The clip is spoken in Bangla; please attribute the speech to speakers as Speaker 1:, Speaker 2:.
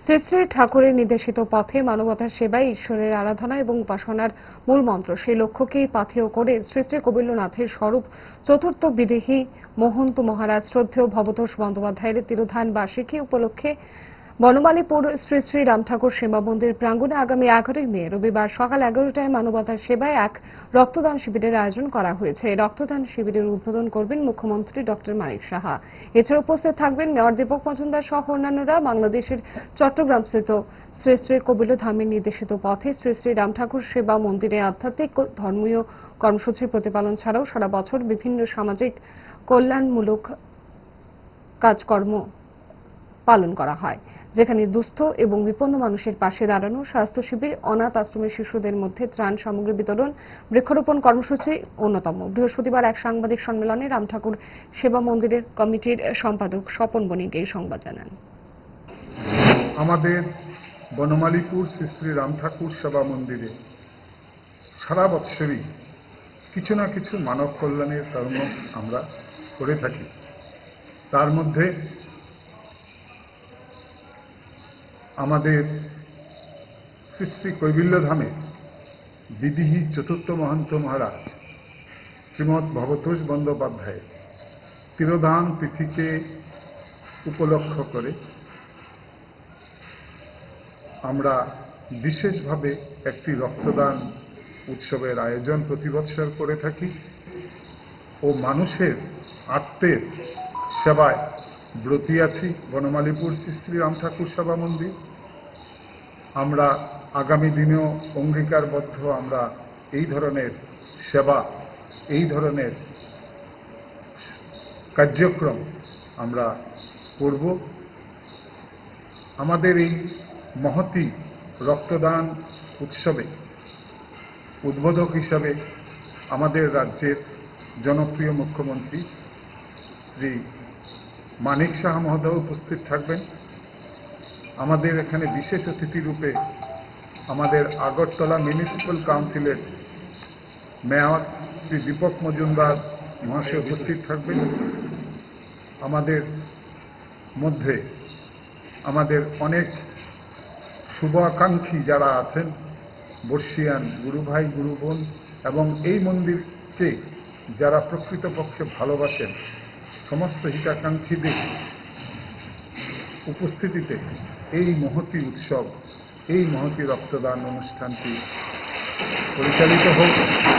Speaker 1: শ্রী ঠাকুরের নির্দেশিত পথে মানবতার সেবাই ঈশ্বরের আরাধনা এবং উপাসনার মূল মন্ত্র। সেই লক্ষ্যকেই পাথেয় করে শ্রী শ্রী কবিল্লনাথের স্বরূপ চতুর্থ বিদেহী মহন্ত মহারাজ শ্রদ্ধেয় ভবতোষ বন্দ্যোপাধ্যায়ের তিরোধান বার্ষিকী উপলক্ষে বনমালীপুর শ্রী শ্রী রাম ঠাকুর সেবা মন্দির প্রাঙ্গণে আগামী এগারোই মে, রবিবার সকাল এগারোটায় মানবতার সেবায় এক রক্তদান শিবিরের আয়োজন করা হয়েছে। রক্তদান শিবিরের উদ্বোধন করবেন মুখ্যমন্ত্রী ডক্টর মানিক সাহা। এছাড়া উপস্থিত থাকবেন মেয়র দীপক মজুমদার সহ অন্যান্যরা। বাংলাদেশের চট্টগ্রামস্থিত শ্রী শ্রী কবিল ধামের নির্দেশিত পথে শ্রী শ্রী রাম ঠাকুর সেবা মন্দিরে আধ্যাত্মিক ধর্মীয় কর্মসূচির প্রতিপালন ছাড়াও সারা বছর বিভিন্ন সামাজিক কল্যাণমূলক কাজকর্ম পালন করা হয়। যেখানে দুস্থ এবং বিপন্ন মানুষের পাশে দাঁড়ানো, স্বাস্থ্য শিবির, অনাথ আশ্রমের শিশুদের মধ্যে ত্রাণ সামগ্রী বিতরণ, বৃক্ষরোপণ কর্মসূচি অন্যতম। বৃহস্পতিবার এক সাংবাদিক সম্মেলনে রাম ঠাকুর সেবা মন্দিরের কমিটির সম্পাদক স্বপন বণিক এই সংবাদ জানান।
Speaker 2: আমাদের বনমালীপুর শ্রী শ্রী রাম ঠাকুর সেবা মন্দিরে সারা বৎসরই কিছু না কিছু মানব কল্যাণের কর্ম আমরা করে থাকি। তার মধ্যে আমাদের শ্রী শ্রী কৈবিল্যধামে বিদিহী চতুর্থ মহন্ত মহারাজ শ্রীমৎ ভবতোষ বন্দ্যোপাধ্যায় তিরোধান তিথিকে উপলক্ষ করে আমরা বিশেষভাবে একটি রক্তদান উৎসবের আয়োজন প্রতি বছর করে থাকি ও মানুষের আত্মের সেবায় ব্রতী আছি, বনমালীপুর শ্রী শ্রী রাম ঠাকুর সভা মন্দির। আমরা আগামী দিনেও অঙ্গীকারবদ্ধ আমরা এই ধরনের সেবা, এই ধরনের কার্যক্রম আমরা করব। আমাদের এই মহতি রক্তদান উৎসবে উদ্বোধক হিসাবে আমাদের রাজ্যের জনপ্রিয় মুখ্যমন্ত্রী শ্রী মানিক সাহা মহোদয় উপস্থিত থাকবেন। আমাদের এখানে বিশেষ অতিথি রূপে আমাদের আগরতলা মিউনিসিপ্যাল কাউন্সিলের মেয়র শ্রী দীপক মজুমদার মহাশয় উপস্থিত থাকবেন। আমাদের মধ্যে আমাদের অনেক শুভাকাঙ্ক্ষী যারা আছেন বর্ষিয়ান গুরু ভাই গুরু বোন এবং এই মন্দিরকে যারা প্রকৃতপক্ষে ভালোবাসেন সমস্ত হিতাকাঙ্ক্ষীদের উপস্থিতিতে এই মহতি উৎসব এই মহতি রক্তদান অনুষ্ঠানটি পরিচালিত হোক।